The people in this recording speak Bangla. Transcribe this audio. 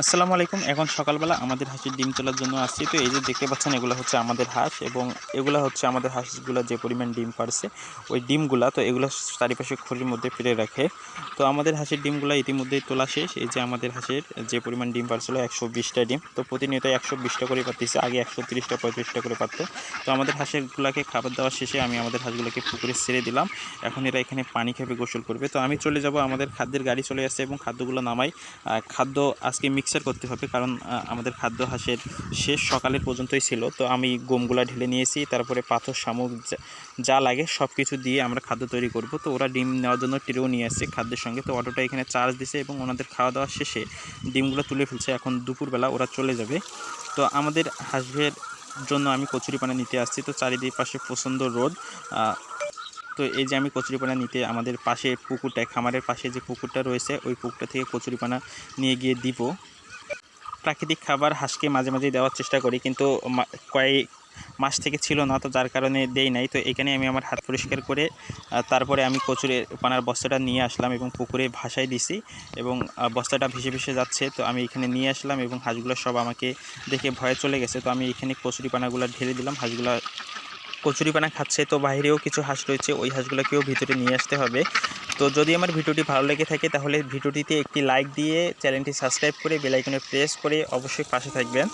আসসালামু আলাইকুম। এখন সকালবেলা আমাদের হাঁসের ডিম তোলার জন্য আসছি। তো এই যে দেখতে পাচ্ছেন, এগুলো হচ্ছে আমাদের হাঁস এবং এগুলো হচ্ছে আমাদের হাঁসগুলো যে পরিমাণ ডিম পারছে, ওই ডিমগুলা তো এগুলো চারিপাশে খড়ির মধ্যে ফিরে রাখে। তো আমাদের হাঁসের ডিমগুলো ইতিমধ্যেই তোলা শেষ। এই যে আমাদের হাঁসের যে পরিমাণ ডিম পারছিল, একশো বিশটা ডিম। তো প্রতিনিয়ত একশো বিশটা করে পারতেছে, আগে একশো তিরিশটা, পঁয়ত্রিশটা করে পারতো। তো আমাদের হাঁসেরগুলোকে খাবার দেওয়া শেষে আমি আমাদের হাঁসগুলোকে পুকুরে ছেড়ে দিলাম। এখন এরা এখানে পানি খেপে গোসল করবে। তো আমি চলে যাব, আমাদের খাদ্যের গাড়ি চলে আসছে এবং খাদ্যগুলো নামাই। খাদ্য আজকে মিক্সার করতে হবে, কারণ আমাদের খাদ্য হাঁসের শেষ সকালের পর্যন্তই ছিল। তো আমি গমগুলা ঢেলে নিয়েছি, তারপরে পাথর, শামুক যা- লাগে সব কিছু দিয়ে আমরা খাদ্য তৈরি করব। তো ওরা ডিম নেওয়ার জন্য ট্রেও নিয়ে আসছে খাদ্যের সঙ্গে। তো অটোটা এখানে চার্জ দিছে এবং ওনাদের খাওয়া দাওয়া শেষে ডিমগুলো তুলে ফেলছে। এখন দুপুরবেলা ওরা চলে যাবে। তো আমাদের হাঁসের জন্য আমি কচুরি কচুরিপানা নিতে আসছি। তো চারিদিক পাশে প্রচণ্ড রোদ। তো এই যে আমি কচুরিপানা নিতে আমাদের পাশে পুকুরটা, খামারের পাশে যে পুকুরটা রয়েছে, ওই পুকুরটা থেকে কচুরিপানা নিয়ে গিয়ে দিব। প্রাকৃতিক খাবার হাঁসকে মাঝে মাঝে দেওয়ার চেষ্টা করি, কিন্তু কয়েক মাস থেকে ছিল না, তো যার কারণে দেই নাই। তো এখানে আমি আমার হাত পরিষ্কার করে তারপরে আমি কচুরে পানার বস্তাটা নিয়ে আসলাম এবং পুকুরে ভাসাই দিছি এবং বস্তাটা ভেসে ভেসে যাচ্ছে। তো আমি এখানে নিয়ে আসলাম এবং হাঁসগুলো সব আমাকে দেখে ভয়ে চলে গেছে। তো আমি এখানে কচুরি পানাগুলো ঢেলে দিলাম, হাঁসগুলো কচুরিপানা খাচ্ছে, তো বাইরেও কিছু হাঁস রয়েছে, ওই হাঁসগুলোকেও ভিতরে নিয়ে আসতে হবে। তো যদি আমার ভিডিওটি ভালো লেগে থাকে, তাহলে ভিডিওটিতে একটি লাইক দিয়ে চ্যানেলটি সাবস্ক্রাইব করে বেলাইকনে প্রেস করে অবশ্যই পাশে থাকবেন।